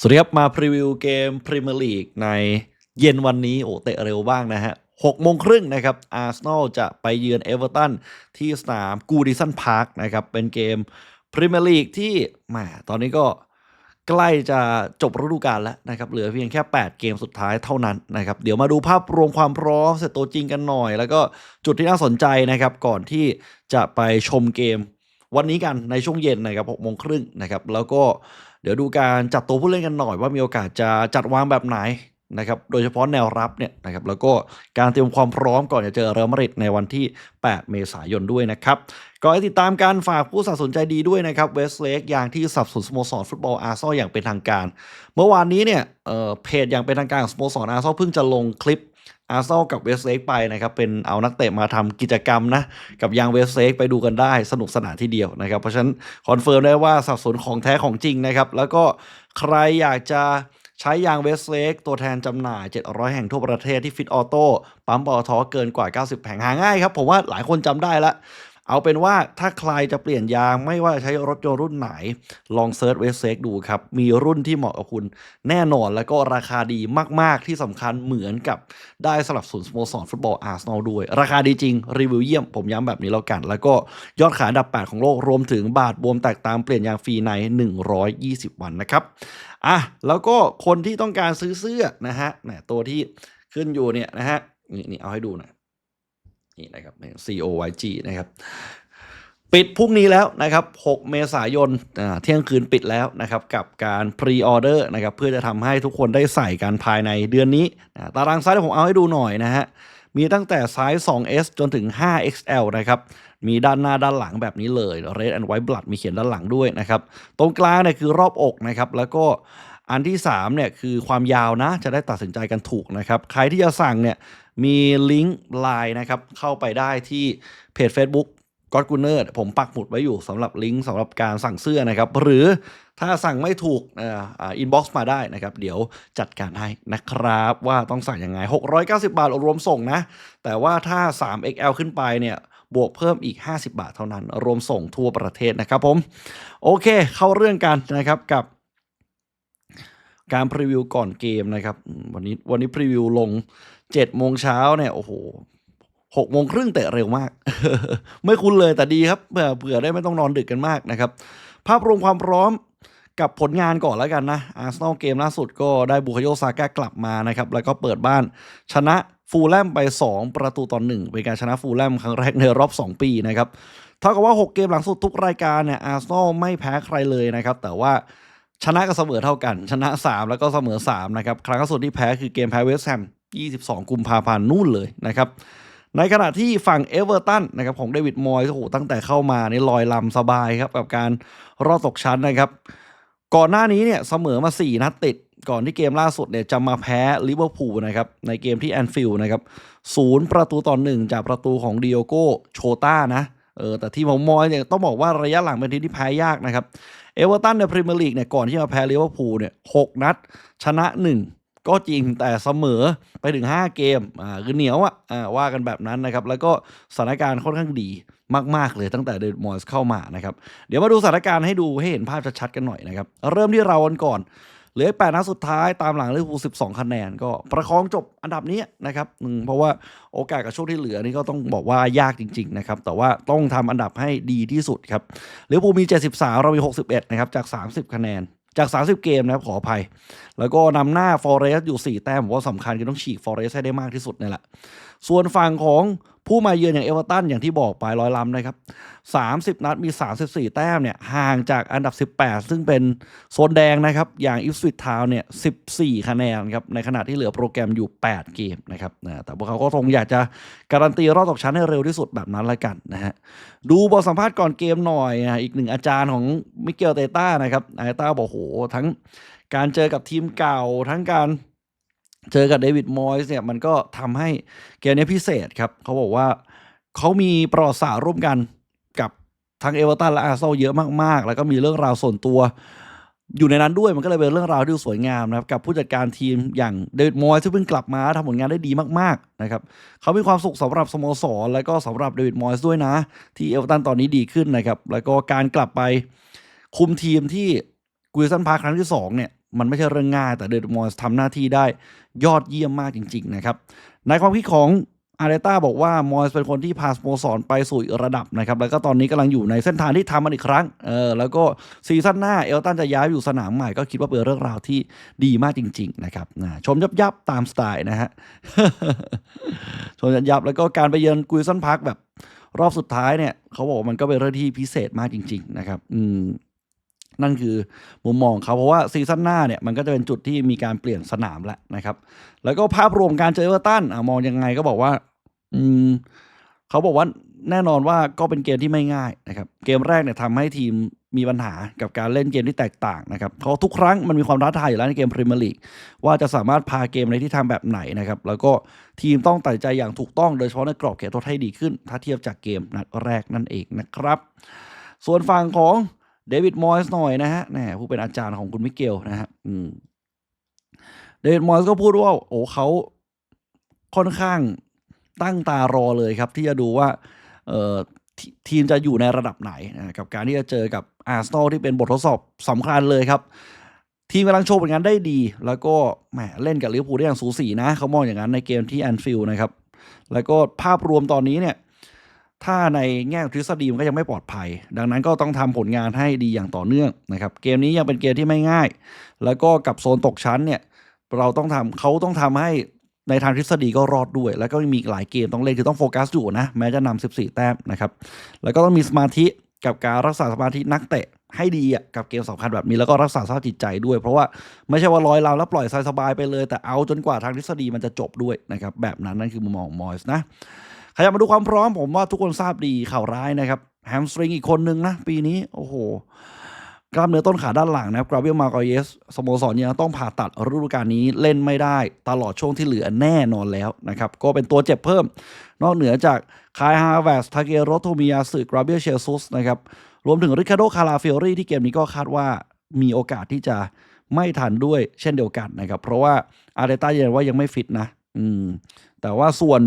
สวัสดีครับมาพรีวิวเกมพรีเมียร์ลีกในเย็นวันนี้ โอ้เตะเร็วบ้างนะฮะ6โมงครึ่งนะครับอาร์เซนอลจะไปเยือนเอเวอร์ตันที่สนามกูดิสันพาร์คนะครับ เป็นเกมพรีเมียร์ลีกที่แหมตอนนี้ก็ใกล้จะจบฤดูกาลแล้วนะครับ เหลือเพียงแค่ 8 เกมสุดท้ายเท่านั้นนะครับ เดี๋ยวมาดูภาพรวมความพร้อมเสร็จตัวจริงกันหน่อย แล้วก็จุดที่น่าสนใจนะครับ ก่อนที่จะไปชมเกม วันนี้กันในช่วงเย็นนะครับ6โมงครึ่งนะครับแล้วก็เดี๋ยวดูการจัดตัวผู้เล่นกันหน่อยว่ามีโอกาสจะจัดวางแบบไหนนะครับโดยเฉพาะแนวรับเนี่ยนะครับแล้วก็การเตรียมความพร้อมก่อนจะเจอเรอัลมาดริดในวันที่ 8 เมษายนด้วยนะครับก่อนให้ติดตามการฝากผู้สนับสนุนใจดีด้วยนะครับเวสเลกอย่างที่สับสนสโมสรฟุตบอลอาร์ซอลอย่างเป็นทางการ เมื่อวานนี้เนี่ยเเพจอย่างเป็นทางการของสโมสรอาร์ซอลเพิ่งจะลงคลิป อาร์เซนอลกับเวสเลกไปนะครับ เป็นเอานักเตะมาทำกิจกรรมนะ กับยางเวสเลกไปดูกันได้สนุกสนานที่เดียวนะครับ เพราะฉะนั้นคอนเฟิร์มได้ว่าสับสนของแท้ของจริงนะครับ แล้วก็ใครอยากจะใช้ยางเวสเลกตัวแทนจำหน่าย 700 แห่งทั่วประเทศที่ฟิตออโต้ปั๊มปอทอเกินกว่า 90แห่งหาง่ายครับ ผมว่าหลายคนจำได้ละ เอาเป็นว่าถ้าใครจะเปลี่ยนยางไม่ว่าใช้รถยนต์รุ่นไหน ลองเซิร์ชเวสเซกดูครับ มีรุ่นที่เหมาะกับคุณแน่นอนแล้วก็ราคาดีมาก ๆ ที่สำคัญเหมือนกับได้สลับศูนย์สโมสรฟุตบอลอาร์เซนอลด้วย ราคาดีจริง รีวิวเยี่ยมผมย้ำแบบนี้แล้วกัน แล้วก็ยอดขายดับ 8 ของโลกรวมถึงบาทบวมแตกตามเปลี่ยนยางฟรีใน 120 วันนะครับอะแล้วก็คนที่ต้องการซื้อเสื้อนะฮะแหมตัวที่ขึ้นอยู่เนี่ยนะฮะนี่นี่เอาให้ดูหน่อย นี่นะครับ COYG นะครับ ปิดพรุ่งนี้แล้วนะครับ 6 เมษายนเที่ยงคืนปิดแล้วนะครับ กับการพรีออเดอร์นะครับ เพื่อจะทำให้ทุกคนได้ใส่กันภายในเดือนนี้ ตารางไซส์ผมเอาให้ดูหน่อยนะฮะมีตั้งแต่ไซส์ 2S จนถึง 5XL นะครับ มีด้านหน้าด้านหลังแบบนี้เลย Red and White Blood มีเขียนด้านหลังด้วยนะครับ ตรงกลางเนี่ยคือรอบอกนะครับ แล้วก็ อันที่3เนี่ยคือความยาวนะจะได้ตัดสินใจกันถูกนะครับ ใครที่จะสั่งเนี่ยมีลิงก์ไลน์นะครับเข้าไปได้ที่เพจ Facebook ก็อดกูเนอร์ผมปักหมุดไว้อยู่สำหรับลิงก์สำหรับการสั่งเสื้อนะครับ หรือถ้าสั่งไม่ถูกอ่าอ่าอินบ็อกซ์มาได้นะครับ เดี๋ยวจัดการให้นะครับว่าต้องสั่งยังไง 690 บาทรวมส่งนะ แต่ว่าถ้า 3XL ขึ้นไปเนี่ยบวกเพิ่มอีก 50 บาทเท่านั้น รวมส่งทั่วประเทศนะครับผม โอเค เข้าเรื่องกันนะครับกับ การพรีวิวก่อนเกมนะครับ วันนี้วันนี้พรีวิวลง7โมงเช้าเนี่ย โอ้โหหกโมงครึ่งเตะเร็วมาก ไม่คุ้นเลยแต่ดีครับเผื่อเผื่อได้ไม่ต้องนอนดึกกันมากนะครับ ภาพรวมความพร้อมกับผลงานก่อนแล้วกันนะอาร์เซนอลเกมล่าสุดก็ได้บุคโยซาก้ากลับมานะครับ แล้วก็เปิดบ้านชนะฟูลแลมไป 2 ประตูต่อหนึ่งเป็นการชนะฟูลแลมครั้งแรกในรอบ 2 ปีนะครับเท่ากับว่า 6 เกมหลังสุดทุกรายการเนี่ยอาร์เซนอลไม่แพ้ใครเลยนะครับ แต่ว่า ชนะกับเสมอเท่ากัน ชนะ 3 แล้วก็เสมอ 3 นะครับ ครั้งล่าสุดที่แพ้คือเกมแพ้เวสต์แฮม 22 กุมภาพันธ์นู่นเลยนะครับ ในขณะที่ฝั่งเอเวอร์ตันนะครับของเดวิดมอยส์โอ้โหตั้งแต่เข้ามานี่ลอยลำสบายครับ กับการรอดตกชั้นนะครับ ก่อนหน้านี้เนี่ยเสมอมา 4 นัดติด ก่อนที่เกมล่าสุดเนี่ยจะมาแพ้ลิเวอร์พูลนะครับในเกมที่แอนฟิลด์นะครับศูนย์ประตูต่อหนึ่งจากประตูของดิโอโกโชต้านะเออแต่ทีมของมอยส์เนี่ยต้องบอกว่าระยะหลังเป็นทีมที่แพ้ยากนะครับ เอเวอร์ตันในพรีเมียร์ลีกเนี่ยก่อนที่จะมาแพ้ลิเวอร์พูลเนี่ยหกนัด ชนะ 1 ก็จริงแต่เสมอไปถึง 5 เกมอ่าคือเหนียวอะอ่าว่ากันแบบนั้นนะครับ แล้วก็สถานการณ์ค่อนข้างดีมากๆเลยตั้งแต่เดนมอสเข้ามานะครับ เดี๋ยวมาดูสถานการณ์ให้ดูให้เห็นภาพชัดๆกันหน่อยนะครับ เริ่มที่เรากันก่อน เหลือแปดนัดสุดท้ายตามหลังลิเวอร์พูล12คะแนนก็ประคองจบอันดับนี้นะครับเพราะว่าโอกาสกับช่วงที่เหลือนี่ก็ต้องบอกว่ายากจริง ๆ นะครับ แต่ว่าต้องทำอันดับให้ดีที่สุดครับลิเวอร์พูลมี 73 เรามี 61 นะครับ จาก 30 คะแนนจาก 30 เกมนะครับขออภัย แล้วก็นำหน้าฟอเรสต์อยู่ 4 แต้มผมว่าสำคัญคือต้องฉีกฟอเรสต์ให้ได้มากที่สุดนี่แหละ ส่วนฝั่งของ ผู้มาเยือนอย่างเอเวอร์ตันอย่างที่บอกไปร้อยลำนะครับ30นัดมี34แต้มเนี่ยห่างจากอันดับ18ซึ่งเป็นโซนแดงนะครับอย่างอิฟสวิตทาวเนี่ย14คะแนนครับในขณะที่เหลือโปรแกรมอยู่8เกมนะครับแต่พวกเขาก็คงอยากจะการันตีรอบตกชั้นให้เร็วที่สุดแบบนั้นละกันนะฮะดูบทสัมภาษณ์ก่อนเกมหน่อยอะอีกหนึ่งอาจารย์ของมิเกลเตต้านะครับอาเตต้าบอกโหทั้งการเจอกับทีมเก่าทั้งการ เจอกับเดวิดมอยส์เนี่ยมันก็ทำให้เกมนี้พิเศษครับ เขาบอกว่าเขามีประวัติศาสตร์ร่วมกันกับทั้งเอเวอร์ตันและอาร์เซนอลเยอะมากๆ แล้วก็มีเรื่องราวส่วนตัว อยู่ในนั้นด้วยมันก็เลยเป็นเรื่องราวที่สวยงามนะครับ กับผู้จัดการทีมอย่างเดวิดมอยส์ที่เพิ่งกลับมาทำผลงานได้ดีมากๆนะครับเขามีความสุขสำหรับสโมสร แล้วก็สำหรับเดวิดมอยส์ด้วยนะ ที่เอเวอร์ตันตอนนี้ดีขึ้นนะครับแล้วก็การกลับไปคุมทีมที่กุยสันพาร์คครั้งที่2เนี่ย มันไม่ใช่เรื่องง่าย แต่เดวิดมอยส์ทำหน้าที่ได้ยอดเยี่ยมมากจริง ๆ นะครับ ในความคิดของอาร์เตต้าบอกว่ามอยส์เป็นคนที่พาสโมสรไปสู่ระดับนะครับ แล้วก็ตอนนี้กำลังอยู่ในเส้นทางที่ทำมันอีกครั้ง เออ แล้วก็ซีซั่นหน้าเอลตันจะย้ายไปอยู่สนามใหม่ก็คิดว่าเป็นเรื่องราวที่ดีมากจริง ๆ นะครับนะชมยับยับตามสไตล์นะฮะ ชมยับยับแล้วก็การไปเยือนกุยซันพาร์คแบบรอบสุดท้ายเนี่ย เขาบอกมันก็เป็นเรื่องที่พิเศษมากจริง ๆ นะครับ อืม นั่นคือมุมมองเขาเพราะว่าซีซั่นหน้าเนี่ยมันก็จะเป็นจุดที่มีการเปลี่ยนสนามแล้วนะครับ แล้วก็ภาพรวมการเจอเอเวอร์ตันมองยังไงก็บอกว่า อืมเขาบอกว่าแน่นอนว่าก็เป็นเกมที่ไม่ง่ายนะครับ เกมแรกเนี่ยทำให้ทีมมีปัญหากับการเล่นเกมที่แตกต่างนะครับเขาทุกครั้งมันมีความท้าทายอยู่แล้วในเกมพรีเมียร์ลีกว่าจะสามารถพาเกมในที่ทางแบบไหนนะครับ แล้วก็ทีมต้องตัดใจอย่างถูกต้องโดยเฉพาะในกรอบเขตโทษให้ดีขึ้น ถ้าเทียบจากเกมนัดแรกนั่นเองนะครับ ส่วนฝั่งของ เดวิดมอยส์หน่อยนะฮะแหมผู้เป็นอาจารย์ของคุณมิเกลนะฮะอืมเดวิดมอยส์ก็พูดว่า โอ้เขาค่อนข้างตั้งตารอเลยครับ ที่จะดูว่าเออททีมจะอยู่ในระดับไหนนะกับการที่จะเจอกับอาร์เซนอลที่เป็นบททดสอบสำคัญเลยครับ ทีมกำลังโชว์ผลงานได้ดี แล้วก็แหมเล่นกับลิเวอร์พูลได้อย่างสูสีนะ เขามองอย่างนั้นในเกมที่แอนฟิลด์นะครับ แล้วก็ภาพรวมตอนนี้เนี่ย ถ้าในแง่ทฤษฎีมันก็ยังไม่ปลอดภัย ดังนั้นก็ต้องทำผลงานให้ดีอย่างต่อเนื่องนะครับ เกมนี้ยังเป็นเกมที่ไม่ง่าย แล้วก็กับโซนตกชั้นเนี่ยเราต้องทำเขาต้องทำให้ในทางทฤษฎีก็รอดด้วย แล้วก็มีหลายเกมต้องเล่นคือต้องโฟกัสอยู่นะ แม้จะนำ14 แต้มนะครับ แล้วก็ต้องมีสมาธิกับการรักษาสมาธินักเตะให้ดีอะกับเกมสำคัญแบบนี้แล้วก็รักษาสภาพจิตใจด้วย เพราะว่าไม่ใช่ว่าลอยลำแล้วปล่อยสบายไปเลย แต่เอาจนกว่าทางทฤษฎีมันจะจบด้วยนะครับแบบนั้นนั่นคือมุมมองของมอยส์นะ ขยับมาดูความพร้อมผมว่าทุกคนทราบดีข่าวร้ายนะครับแฮมสตริงอีกคนนึงนะ ปีนี้ โอ้โห กล้ามเนื้อต้นขาด้านหลังนะครับกราเบียลมาโกเยสสโมสรยังต้องผ่าตัดฤดูกาลนี้เล่นไม่ได้ ตลอดช่วงที่เหลือแน่นอนแล้วนะครับ ก็เป็นตัวเจ็บเพิ่ม นอกเหนือจากคายฮาเวสทาเกโรโทมิยาสึกราเบียลเชซุสนะครับรวมถึงริคาโดคาราเฟลรี่ที่เกมนี้ก็คาดว่ามีโอกาสที่จะไม่ทันด้วยเช่นเดียวกันนะครับ เพราะว่าอาร์เตต้ายืนยันว่ายังไม่ฟิตนะ อืม แต่ว่าส่วน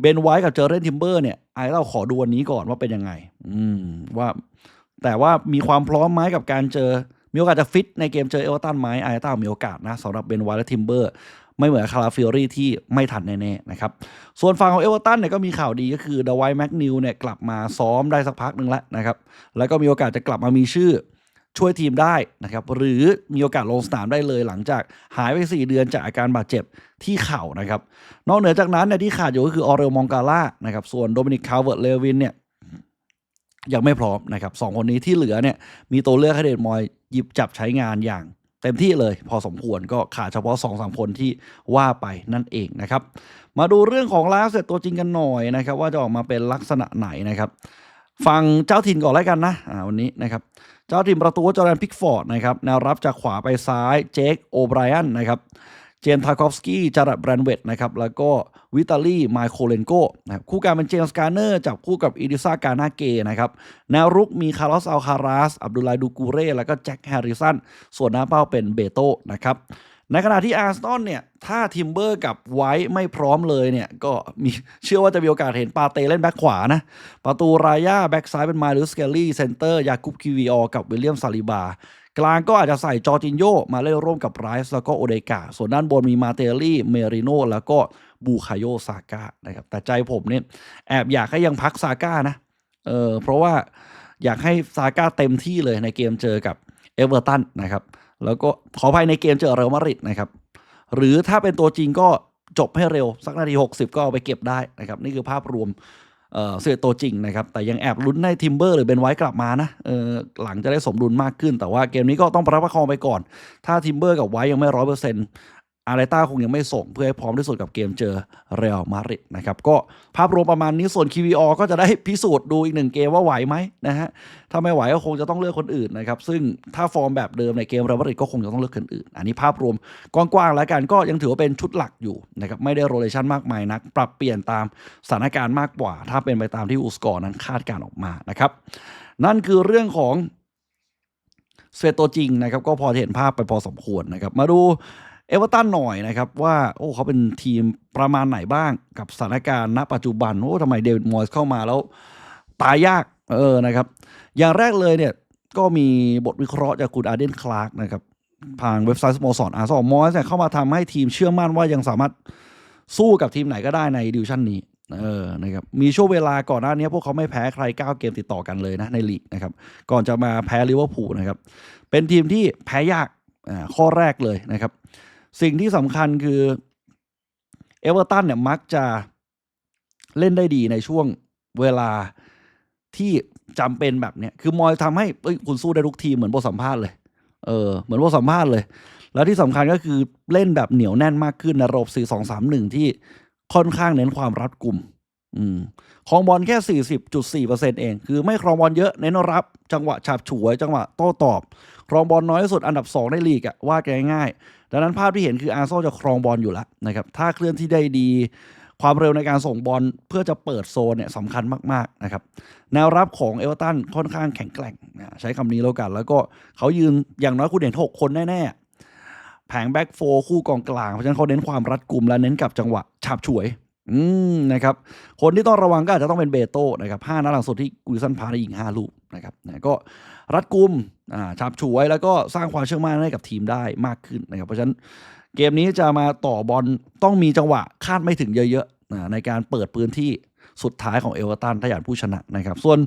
เบนไวท์กับเจอเรนทิมเบอร์เนี่ยไอ้เราขอดูวันนี้ก่อนว่าเป็นยังไง อืมว่า แต่ว่ามีความพร้อมไหมกับการเจอ มีโอกาสจะฟิตในเกมเจอเอเวอร์ตันไหมไอต้ามีโอกาสนะสำหรับเบนไวท์และทิมเบอร์ไม่เหมือนคาราฟิโอรี่ที่ไม่ทันแน่ๆนะครับ ส่วนฝั่งของเอเวอร์ตันเนี่ยก็มีข่าวดีก็คือเดวายแม็กนิวเนี่ยกลับมาซ้อมได้สักพักหนึ่งแล้วนะครับ แล้วก็มีโอกาสจะกลับมามีชื่อ ช่วยทีมได้นะครับหรือมีโอกาสลงสนามได้เลยหลังจากหายไป 4 เดือนจากอาการบาดเจ็บที่เข่านะครับ นอกเหนือจากนั้นเนี่ยที่ขาดอยู่ก็คือออเรลมองกาล่านะครับส่วนโดมินิกคาเวิร์ตเลวินเนี่ยยังไม่พร้อมนะครับสองคนนี้ที่เหลือเนี่ยมีตัวเลือกให้เดนมอยหยิบจับใช้งานอย่างเต็มที่เลยพอสมควรก็ขาดเฉพาะ2อสามคนที่ว่าไปนั่นเองนะครับ มาดูเรื่องของลาเสร็จตัวจริงกันหน่อยนะครับ ว่าจะออกมาเป็นลักษณะไหนนะครับ ฟังเจ้าถิ่นก่อนแล้วกันนะวันนี้นะครับเจ้าถิ่นประตูจอร์แดนพิกฟอร์ดนะครับแนวรับจากขวาไปซ้ายเจคโอไบรอันนะครับเจมส์ทาคอฟสกี้จารัดแบรนเวตนะครับแล้วก็วิตาลีไมโครเลนโกนะครับคู่การเป็นเจมส์การ์เนอร์จับคู่กับอีดิซากานาเกนะครับแนวรุกมีคาร์ลอสอัลคาราสอับดุลไลดูกูเร่แล้วก็แจ็คแฮร์ริสันส่วนหน้าเป้าเป็นเบโตนะครับ ในขณะที่อาร์เซนเนี่ย ถ้าทิมเบอร์กับไวท์ไม่พร้อมเลยเนี่ย ก็มีเชื่อว่าจะมีโอกาสเห็นปาเต้เล่นแบ็คขวานะ ประตูรายาแบ็คซ้ายเป็นมาลูสเกลลี่ เซนเตอร์ ยากุบคิวิออกับวิลเลียมซาลิบา กลางก็อาจจะใส่จอร์จินโยมาเล่นร่วมกับไรส์แล้วก็โอเดกา ส่วนด้านบนมีมาเตลลี่ เมริโนแล้วก็บูคาโยซาก้านะครับ แต่ใจผมเนี่ยแอบอยากให้ยังพักซาก้านะ เออเพราะว่าอยากให้ซาก้าเต็มที่เลยในเกมเจอกับเอเวอร์ตันนะครับ แล้วก็ขอภายในเกมเจอเรอัลมาดริดนะครับ หรือถ้าเป็นตัวจริงก็จบให้เร็ว สักนาที 60 ก็เอาไปเก็บได้นะครับ นี่คือภาพรวมเออเสือตัวจริงนะครับ แต่ยังแอบลุ้นให้ทิมเบอร์หรือเบนไว้กลับมานะเออหลังจะได้สมดุลมากขึ้น แต่ว่าเกมนี้ก็ต้องประคับประคองไปก่อน ถ้าทิมเบอร์กับไว้ยังไม่ร้อยเปอร์เซ็นต์ อาร์เรต้าคงยังไม่ส่งเพื่อให้พร้อมที่สุดกับเกมเจอเรอัลมาดริดนะครับ ก็ภาพรวมประมาณนี้ส่วน QVR ก็จะได้พิสูจน์ดูอีกหนึ่งเกมว่าไหวไหมนะฮะถ้าไม่ไหวก็คงจะต้องเลือกคนอื่นนะครับ ซึ่งถ้าฟอร์มแบบเดิมในเกมเรอัลมาดริดก็คงจะต้องเลือกคนอื่น อันนี้ภาพรวมกว้างๆแล้วกันก็ยังถือว่าเป็นชุดหลักอยู่นะครับไม่ได้โรเลชันมากมายนัก ปรับเปลี่ยนตามสถานการณ์มากกว่า ถ้าเป็นไปตามที่อูสกอร์นั้นคาดการณ์ออกมานะครับนั่นคือเรื่องของเซตตัวจริงนะครับก็พอจะเห็นภาพไปพอสมควรนะครับมาดู เอเวอร์ตันหน่อยนะครับ ว่าโอ้เขาเป็นทีมประมาณไหนบ้างกับสถานการณ์ณปัจจุบัน โอ้ทำไมเดวิดมอยส์เข้ามาแล้ว ตายยากเออนะครับ อย่างแรกเลยเนี่ยก็มีบทวิเคราะห์จากคุณอาเดนคลาร์กนะครับทางเว็บไซต์สโมสรอาร์ซอลมอสเนี่ยเข้ามาทำให้ทีมเชื่อมั่นว่ายังสามารถสู้กับทีมไหนก็ได้ในดิวชั่นนี้เออนะครับมีช่วงเวลาก่อนหน้านี้พวกเขาไม่แพ้ใคร 9 เกมติดต่อกันเลยนะในลีกนะครับก่อนจะมาแพ้ลิเวอร์พูลนะครับเป็นทีมที่แพ้ยากอ่าข้อแรกเลยนะครับ สิ่งที่สำคัญคือเอเวอร์ตันเนี่ยมักจะเล่นได้ดีในช่วงเวลาที่จำเป็นแบบเนี้ยคือมอยทำให้เอ้ยคุณสู้ได้ทุกทีเหมือนบทสัมภาษณ์เลยเออเหมือนบทสัมภาษณ์เลย แล้วที่สำคัญก็คือเล่นแบบเหนียวแน่นมากขึ้นในระบบ4 2 3 1 ที่ค่อนข้างเน้นความรัดกลุ่ม อืมครองบอลแค่ 40.4%เอง คือไม่ครองบอลเยอะเน้นรับ จังหวะฉาบฉวย จังหวะโต้ตอบ ครองบอลน้อยสุดอันดับ 2 ในลีกอะว่ากันง่ายๆดังนั้นภาพที่เห็นคืออาร์เซนอลจะครองบอลอยู่แล้วนะครับถ้าเคลื่อนที่ได้ดี ความเร็วในการส่งบอลเพื่อจะเปิดโซนเนี่ยสำคัญมากๆนะครับแนวรับของเอเวอร์ตันค่อนข้างแข็งแกร่งนะใช้คำนี้แล้วกัน แล้วก็เขายืนอย่างน้อยคุณเห็นหกคนแน่ๆแผงแบ็กโฟคู่กองกลางเพราะฉะนั้นเขาเน้นความรัดกุมและเน้นกับจังหวะฉาบฉวย อืมนะครับ คนที่ต้องระวังก็อาจจะต้องเป็นเบโต้นะครับห้านัดหลังสุดที่กุลิสันพาได้ยิงห้าลูกนะครับนะก็รัดกุมอ่าฉับฉวยแล้วก็สร้างความเชื่อมั่นให้กับทีมได้มากขึ้นนะครับ เพราะฉะนั้นเกมนี้จะมาต่อบอลต้องมีจังหวะคาดไม่ถึงเยอะๆนะในการเปิดพื้นที่ สุดท้ายของเอเวอร์ตันถ้าอยากผู้ชนะนะครับ ส่วน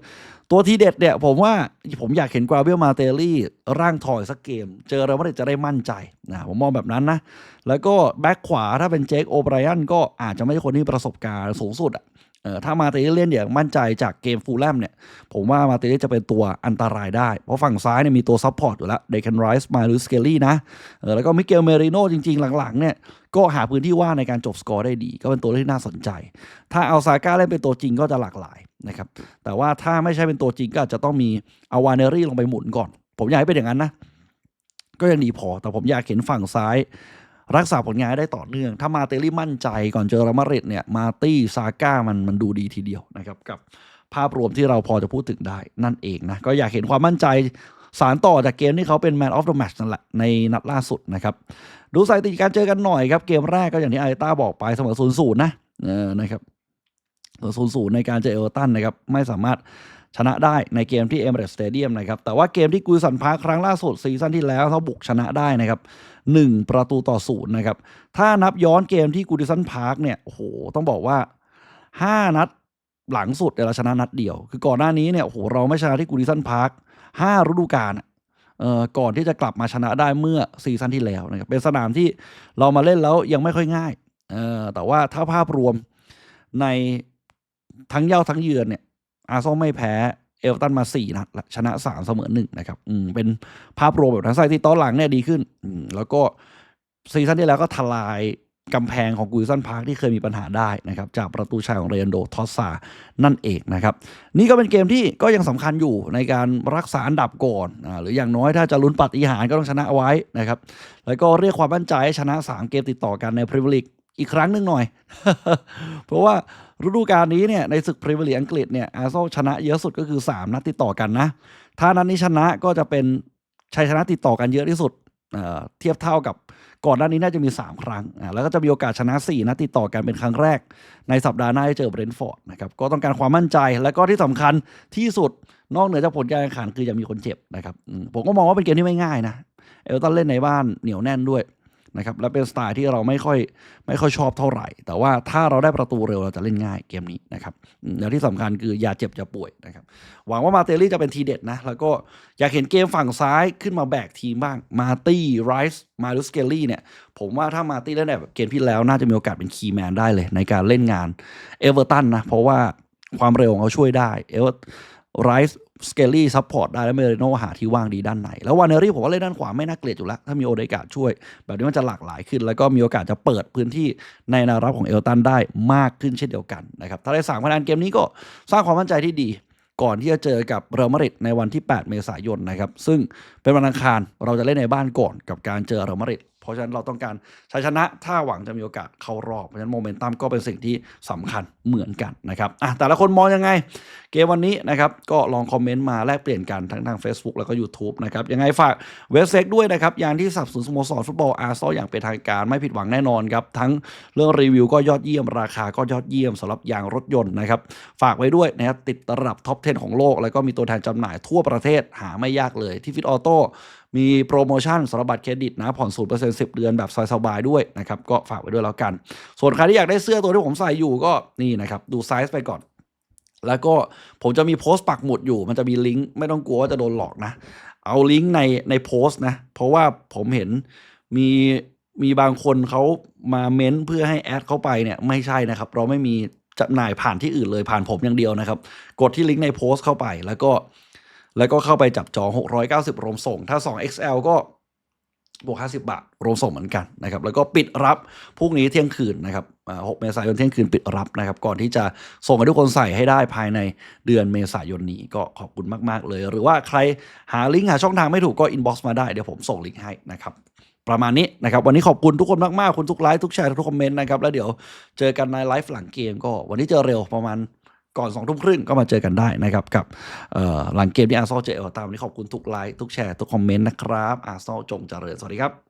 ตัวทีเด็ดเนี่ยผมว่าผมอยากเห็นกราเวลมาเตลี่ร่างทอยสักเกม เจอเรอัลมาดริดจะได้มั่นใจนะผมมองแบบนั้นนะ แล้วก็แบ็คขวาถ้าเป็นเจคโอไบรอันก็อาจจะไม่ใช่คนที่ประสบการณ์สูงสุดอะ ถ้ามาเตลลี่เล่นอย่างมั่นใจจากเกมฟูลแลมเนี่ย ผมว่ามาเตลลี่จะเป็นตัวอันตรายได้ เพราะฝั่งซ้ายเนี่ยมีตัวซัพพอร์ตอยู่แล้วเดคันไรส์มาหรือสเกลลี่นะออแล้วก็มิเกลเมริโนจริง ๆ หลัง ๆ เนี่ย ก็หาพื้นที่ว่างในการจบสกอร์ได้ดี ก็เป็นตัวที่น่าสนใจ ถ้าเอาซาก้าเล่นเป็นตัวจริงก็จะหลากหลายนะครับแต่ว่าถ้าไม่ใช่เป็นตัวจริงก็อาจจะต้องมีอาวานเนอรี่ลงไปหมุนก่อน ผมอยากให้เป็นอย่างนั้นนะก็ยังดีพอแต่ผมอยากเห็นฝั่งซ้าย รักษาผลงานได้ต่อเนื่อง ถ้ามาเตลี่มั่นใจก่อนเจอรอัลมาดริดเนี่ยมาตี้ซาก้ามันมันดูดีทีเดียวนะครับกับภาพรวมที่เราพอจะพูดถึงได้นั่นเองนะก็อยากเห็นความมั่นใจสารต่อจากเกมที่เขาเป็น Man of the Match นั่นแหละในนัดล่าสุดนะครับ ดูสถิติการเจอกันหน่อยครับ เกมแรกก็อย่างที่ไอต้าบอกไปเสมอศูนย์ศูนย์นะเออนะครับศูนย์ศูนย์ในการเจอเอเวอร์ตันนะครับ ไม่สามารถชนะได้ในเกมที่เอเมเรสสเตเดียมนะครับ แต่ว่าเกมที่กุยสันพาครั้งล่าสุดซีซั่นที่แล้วเขาบุกชนะได้นะครับ หนึ่งประตูต่อศูนย์นะครับ ถ้านับย้อนเกมที่กูดิสันพาร์คเนี่ยโอ้โหต้องบอกว่าห้านัดหลังสุดเนี่ยเราชนะนัดเดียว คือก่อนหน้านี้เนี่ยโอ้โหเราไม่ชนะที่กูดิสันพาร์คห้าฤดูกาลเอ่อก่อนที่จะกลับมาชนะได้เมื่อซีซั่นที่แล้วนะครับเป็นสนามที่เรามาเล่นแล้วยังไม่ค่อยง่ายเอ่อแต่ว่าถ้าภาพรวมในทั้งเย้าทั้งเยือนเนี่ยอาร์ซอลไม่แพ้ เอลตันมา4นัดละชนะ 3 เสมอ1นะครับอืมเป็นภาพรวมแบบนั้นใส่ที่ตอนหลังเนี่ยดีขึ้นอืมแล้วก็ซีซั่นที่แล้วก็ทลายกำแพงของกุยซันพาร์คที่เคยมีปัญหาได้นะครับจากประตูชัยของเรนโดทอสซา นั่นเองนะครับ นี่ก็เป็นเกมที่ก็ยังสำคัญอยู่ในการรักษาอันดับก่อนอาหรืออย่างน้อยถ้าจะลุ้นปาฏิหาริย์ก็ต้องชนะเอาไว้นะครับ แล้วก็เรียกความมั่นใจชนะ 3 เกมติดต่อกันในพรีเมียร์ลีกอีกครั้งหนึ่งหน่อย เพราะว่า ฤดูกาลนี้เนี่ยในศึกพรีเมียร์ลีกอังกฤษเนี่ยอาร์เซนอลชนะเยอะสุดก็คือ 3 นัดติดต่อกันนะ ถ้านัดนี้ชนะก็จะเป็นชัยชนะติดต่อกันเยอะที่สุดเเทียบเท่ากับก่อนหน้านี้น่าจะมี 3 ครั้ง แล้วก็จะมีโอกาสชนะ 4 นัดติดต่อกันเป็นครั้งแรก ในสัปดาห์หน้าที่เจอเบรนท์ฟอร์ดนะครับก็ต้องการความมั่นใจแล้วก็ที่สำคัญที่สุดนอกเหนือจากผลการแข่งขันคือยังมีคนเจ็บนะครับผมก็มองว่าเป็นเกมที่ไม่ง่ายนะเอลตันเล่นในบ้านเหนียวแน่นด้วย นะครับและเป็นสไตล์ที่เราไม่ค่อยไม่ค่อยชอบเท่าไหร่ แต่ว่าถ้าเราได้ประตูเร็วเราจะเล่นง่ายเกมนี้นะครับอืมแล้วที่สำคัญคืออย่าเจ็บอย่าป่วยนะครับหวังว่ามาเตลี่จะเป็นทีเด็ดนะแล้วก็อยากเห็นเกมฝั่งซ้ายขึ้นมาแบกทีมบ้างมาตี้ไรส์มาลุสเกลลี่เนี่ยผมว่าถ้ามาตี้เล่นแบบเกมที่แล้วน่าจะมีโอกาสเป็นคีย์แมนได้เลย ในการเล่นงานเอเวอร์ตันนะเพราะว่าความเร็วของเขาช่วยได้เอเวอร์ ไรส์สเกลลี่ซัพพอร์ตได้ แล้วเมเรโนหาที่ว่างดีด้านไหน แล้ววานเนอรี่ผมว่าเล่นด้านขวาไม่น่าเกลียดอยู่แล้ว ถ้ามีโอเดกาช่วย แบบนี้มันจะหลากหลายขึ้น แล้วก็มีโอกาสจะเปิดพื้นที่ในนารับของเอลตันได้มากขึ้นเช่นเดียวกันนะครับถ้าได้สามคะแนนเกมนี้ก็สร้างความมั่นใจที่ดี ก่อนที่จะเจอกับเรอัลมาดริดในวันที่ 8 เมษายนนะครับซึ่งเป็นวันอังคารเราจะเล่นในบ้านก่อนกับการเจอเรอัลมาดริด ราะฉะนั้นเราต้องการชัยชนะถ้าหวังจะมีโอกาสเข้ารอบเพราะฉะนั้นโมเมนตัมก็เป็นสิ่งที่สำคัญเหมือนกันนะครับอะแต่ละคนมองยังไง เกมวันนี้นะครับก็ลองคอมเมนต์มาแลกเปลี่ยนกันทั้งทาง Facebook แล้วก็ YouTube นะครับยังไงฝากเว็บเซ็กด้วยนะครับอย่างที่สับสนสโมสรฟุตบอลอาร์ซออย่างเป็นทางการไม่ผิดหวังแน่นอนครับทั้งเรื่องรีวิวก็ยอดเยี่ยมราคาก็ยอดเยี่ยมสำหรับยางรถยนต์นะครับฝากไว้ด้วยนะครับติดระดับท็อป 10 ของโลก แล้วก็มีตัวแทนจำหน่ายทั่วประเทศหาไม่ยากเลยที่ฟิตออโต้ มีโปรโมชั่นสำหรับบัตรเครดิตนะผ่อนศูนย์เปอร์เซ็นต์สิบเดือนแบบสบายๆด้วยนะครับก็ฝากไว้ด้วยแล้วกัน ส่วนใครที่อยากได้เสื้อตัวที่ผมใส่อยู่ก็นี่นะครับดูไซส์ไปก่อนแล้วก็ผมจะมีโพสต์ปักหมุดอยู่ มันจะมีลิงก์ไม่ต้องกลัวว่าจะโดนหลอกนะ เอาลิงก์ในในโพสต์นะ เพราะว่าผมเห็นมีมีบางคนเขามาเม้นเพื่อให้แอดเข้าไปเนี่ยไม่ใช่นะครับ เราไม่มีจำหน่ายผ่านที่อื่นเลยผ่านผมอย่างเดียวนะครับ กดที่ลิงก์ในโพสต์เข้าไป แล้วก็ แล้วก็เข้าไปจับจอง 690รวมส่ง ถ้า 2XL ก็บวก 50 บาทรวมส่งเหมือนกันนะครับ แล้วก็ปิดรับพรุ่งนี้เที่ยงคืนนะครับ 6 เมษายนเที่ยงคืนปิดรับนะครับ ก่อนที่จะส่งให้ทุกคนใส่ให้ได้ภายในเดือนเมษายนนี้ก็ขอบคุณมาก ๆ เลย หรือว่าใครหาลิงก์หาช่องทางไม่ถูกก็อินบ็อกซ์มาได้ เดี๋ยวผมส่งลิงก์ให้นะครับ ประมาณนี้นะครับ วันนี้ขอบคุณทุกคนมาก ๆ คุณทุกไลค์ทุกแชร์ทุกคอมเมนต์นะครับ แล้วเดี๋ยวเจอกันในไลฟ์หลังเกมก็วันนี้เจอเร็วประมาณ ก่อนสองทุ่มครึ่งก็มาเจอกันได้นะครับ กับหลังเกมที่อาร์ซอลเจอเอลตามวันนี้ขอบคุณทุกไลค์ทุกแชร์ทุกคอมเมนต์นะครับอาร์ซอลจงเจริญสวัสดีครับ